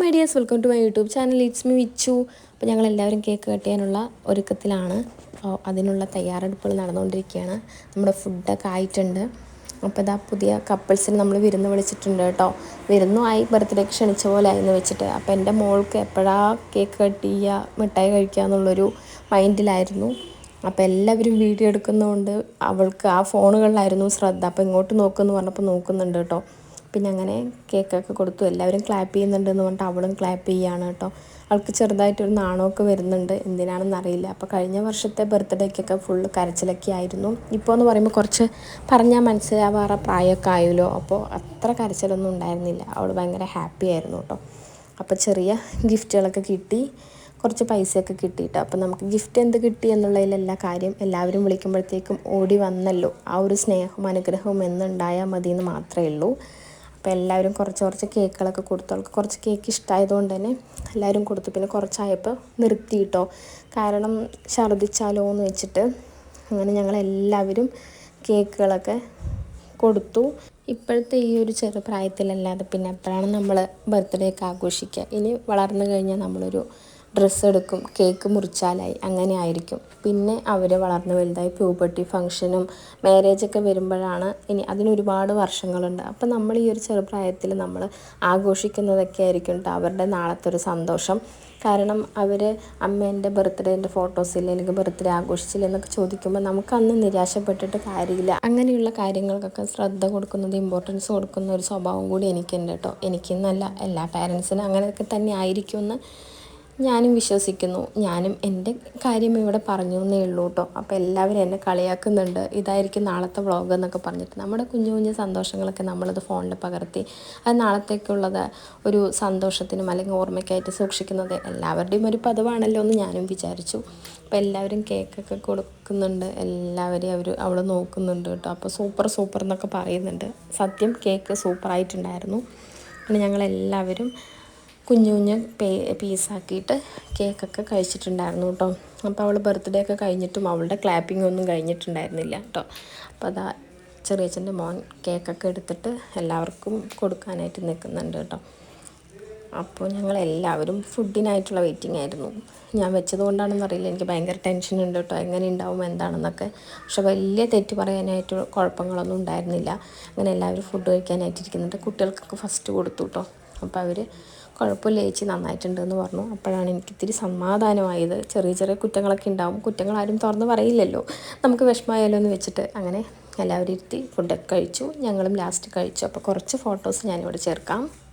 My dears welcome to my YouTube channel it's me Vichu അപ്പോൾ ഞങ്ങൾ എല്ലാവരും cake cut ചെയ്യാനുള്ള ഒരുക്കത്തിലാണ്. അപ്പോൾ അതിനുള്ള തയ്യാറെടുപ്പുകൾ നടന്നുകൊണ്ടിരിക്കുകയാണ്. നമ്മുടെ ഫുഡൊക്കെ ആയിട്ടുണ്ട്. അപ്പോൾ ഇതാ പുതിയ കപ്പിൾസിന് നമ്മൾ വിരുന്ന് വിളിച്ചിട്ടുണ്ട് കേട്ടോ. വിരുന്നുമായി ബർത്ത്ഡേ ക്ഷണിച്ച പോലെ ആയിരുന്നു വെച്ചിട്ട്. അപ്പോൾ എന്റെ മോൾക്ക് എപ്പോഴാ കേക്ക് കട്ട് ചെയ്യുക മിഠായി കഴിക്കുക എന്നുള്ളൊരു മൈൻഡിലായിരുന്നു അപ്പോൾ എല്ലാവരും വീഡിയോ എടുക്കുന്നതുകൊണ്ട് അവൾക്ക് ആ ഫോണുകളിലായിരുന്നു ശ്രദ്ധ. അപ്പോൾ ഇങ്ങോട്ട് നോക്കുമെന്ന് പറഞ്ഞപ്പോൾ നോക്കുന്നുണ്ട് കേട്ടോ. പിന്നെ അങ്ങനെ കേക്കൊക്കെ കൊടുത്തു. എല്ലാവരും ക്ലാപ്പ് ചെയ്യുന്നുണ്ട് എന്ന് പറഞ്ഞിട്ട് അവളും ക്ലാപ്പ് ചെയ്യുകയാണ് കേട്ടോ. അവൾക്ക് ചെറുതായിട്ടൊരു നാണമൊക്കെ വരുന്നുണ്ട്. എന്തിനാണെന്ന് അറിയില്ല. അപ്പോൾ കഴിഞ്ഞ വർഷത്തെ ബർത്ത്ഡേക്കൊക്കെ ഫുള്ള് കരച്ചിലൊക്കെ ആയിരുന്നു. ഇപ്പോൾ എന്ന് പറയുമ്പോൾ കുറച്ച് പറഞ്ഞാൽ മനസ്സിലാവാറ പ്രായമൊക്കെ ആയല്ലോ. അപ്പോൾ അത്ര കരച്ചിലൊന്നും ഉണ്ടായിരുന്നില്ല. അവൾ ഭയങ്കര ഹാപ്പി ആയിരുന്നു കേട്ടോ. അപ്പോൾ ചെറിയ ഗിഫ്റ്റുകളൊക്കെ കിട്ടി. കുറച്ച് പൈസയൊക്കെ കിട്ടിയിട്ട്. അപ്പോൾ നമുക്ക് ഗിഫ്റ്റ് എന്ത് കിട്ടി എന്നുള്ളതിലെല്ലാ കാര്യം എല്ലാവരും വിളിക്കുമ്പോഴത്തേക്കും ഓടി വന്നല്ലോ. ആ ഒരു സ്നേഹവും അനുഗ്രഹവും എന്നുണ്ടായാൽ മതി എന്ന് മാത്രമേ ഉള്ളൂ. അപ്പോൾ എല്ലാവരും കുറച്ച് കുറച്ച് കേക്കുകളൊക്കെ കൊടുത്തു അവൾക്ക് കുറച്ച് കേക്ക് ഇഷ്ടമായതുകൊണ്ട് തന്നെ എല്ലാവരും കൊടുത്തു. പിന്നെ കുറച്ചായപ്പോൾ നിർത്തി കിട്ടോ കാരണം ഛർദ്ദിച്ചാലോ എന്ന് വെച്ചിട്ട് അങ്ങനെ ഞങ്ങൾ എല്ലാവരും കേക്കുകളൊക്കെ കൊടുത്തു. ഇപ്പോഴത്തെ ഈ ഒരു ചെറുപ്രായത്തിലല്ലാതെ പിന്നെ എപ്പോഴാണ് നമ്മൾ ബർത്ത്ഡേ ഒക്കെ ആഘോഷിക്കുക. ഇനി വളർന്നു കഴിഞ്ഞാൽ നമ്മളൊരു ഡ്രസ്സ് എടുക്കും കേക്ക് മുറിച്ചാലായി അങ്ങനെ ആയിരിക്കും. പിന്നെ അവർ വളർന്ന് വലുതായി പ്യൂബർട്ടി ഫംഗ്ഷനും മാരേജൊക്കെ വരുമ്പോഴാണ് ഇനി അതിനൊരുപാട് വർഷങ്ങളുണ്ട്. അപ്പം നമ്മൾ ഈ ഒരു ചെറുപ്രായത്തിൽ നമ്മൾ ആഘോഷിക്കുന്നതൊക്കെ ആയിരിക്കും അവരുടെ നാളത്തെ ഒരു സന്തോഷം. കാരണം അവർ അമ്മേന്റെ ബർത്ത്ഡേന്റെ ഫോട്ടോസില്ല അല്ലെങ്കിൽ ബർത്ത്ഡേ ആഘോഷിച്ചില്ല എന്നൊക്കെ ചോദിക്കുമ്പോൾ നമുക്ക് അന്ന് നിരാശപ്പെട്ടിട്ട് കാര്യമില്ല. അങ്ങനെയുള്ള കാര്യങ്ങൾക്കൊക്കെ ശ്രദ്ധ കൊടുക്കുന്നത് ഇമ്പോർട്ടൻസ് കൊടുക്കുന്ന ഒരു സ്വഭാവം കൂടി എനിക്കുണ്ട് കേട്ടോ എനിക്കെന്നല്ല എല്ലാ പാരൻസിനും അങ്ങനെയൊക്കെ തന്നെ ആയിരിക്കുമെന്ന് ഞാനും വിശ്വസിക്കുന്നു. ഞാനും എന്റെ കാര്യം ഇവിടെ പറഞ്ഞു എന്നേ ഉള്ളൂ കേട്ടോ അപ്പോൾ എല്ലാവരും എന്നെ കളിയാക്കുന്നുണ്ട്. ഇതായിരിക്കും നാളത്തെ വ്ളോഗ് എന്നൊക്കെ പറഞ്ഞിട്ട്. നമ്മുടെ കുഞ്ഞു കുഞ്ഞു സന്തോഷങ്ങളൊക്കെ നമ്മളത് ഫോണിൽ പകർത്തി. അത് നാളത്തേക്കുള്ളത് ഒരു സന്തോഷത്തിനും അല്ലെങ്കിൽ ഓർമ്മയ്ക്കായിട്ട് സൂക്ഷിക്കുന്നത് എല്ലാവരുടെയും ഒരു പതിവാണല്ലോ എന്ന് ഞാനും വിചാരിച്ചു. അപ്പോൾ എല്ലാവരും കേക്കൊക്കെ കൊടുക്കുന്നുണ്ട്. എല്ലാവരെയും അവർ അവൾ നോക്കുന്നുണ്ട് കേട്ടോ അപ്പോൾ സൂപ്പർ സൂപ്പർ എന്നൊക്കെ പറയുന്നുണ്ട്. സത്യം കേക്ക് സൂപ്പറായിട്ടുണ്ടായിരുന്നു പിന്നെ ഞങ്ങളെല്ലാവരും കുഞ്ഞു കുഞ്ഞ് പേ പീസാക്കിയിട്ട് കേക്കൊക്കെ കഴിച്ചിട്ടുണ്ടായിരുന്നു കേട്ടോ. അപ്പോൾ അവൾ ബർത്ത്ഡേ ഒക്കെ കഴിഞ്ഞിട്ടും അവളുടെ ക്ലാപ്പിംഗ് ഒന്നും കഴിഞ്ഞിട്ടുണ്ടായിരുന്നില്ല കേട്ടോ. അപ്പോൾ അതാ ചെറിയച്ഛന്റെ മോൻ കേക്കൊക്കെ എടുത്തിട്ട് എല്ലാവർക്കും കൊടുക്കാനായിട്ട് നിൽക്കുന്നുണ്ട് കേട്ടോ. അപ്പോൾ ഞങ്ങൾ എല്ലാവരും ഫുഡിനായിട്ടുള്ള വെയിറ്റിംഗ് ആയിരുന്നു. ഞാൻ വെച്ചതുകൊണ്ടാണെന്ന് അറിയില്ല. എനിക്ക് ഭയങ്കര ടെൻഷൻ ഉണ്ട് കേട്ടോ. എങ്ങനെ ഉണ്ടാവും എന്താണെന്നൊക്കെ. പക്ഷെ വലിയ തെറ്റ് പറയാനായിട്ട് കുഴപ്പങ്ങളൊന്നും ഉണ്ടായിരുന്നില്ല. അങ്ങനെ എല്ലാവരും ഫുഡ് കഴിക്കാനായിട്ടിരിക്കുന്നുണ്ട്. കുട്ടികൾക്കൊക്കെ ഫസ്റ്റ് കൊടുത്തു കേട്ടോ. അപ്പോൾ അവർ കുഴപ്പമില്ല ചേച്ചി നന്നായിട്ടുണ്ട് എന്ന് പറഞ്ഞു. അപ്പോഴാണ് എനിക്ക് ഇത്തിരി സമാധാനമായത്. ചെറിയ ചെറിയ കുറ്റങ്ങളൊക്കെ ഉണ്ടാവും. കുറ്റങ്ങൾ ആരും തുറന്ന് പറയില്ലല്ലോ. നമുക്ക് വിഷമമായാലോ എന്ന് വെച്ചിട്ട് അങ്ങനെ എല്ലാവരും ഇരുത്തി ഫുഡൊക്കെ കഴിച്ചു. ഞങ്ങളും ലാസ്റ്റ് കഴിച്ചു. അപ്പോൾ കുറച്ച് ഫോട്ടോസ് ഞാനിവിടെ ചേർക്കാം.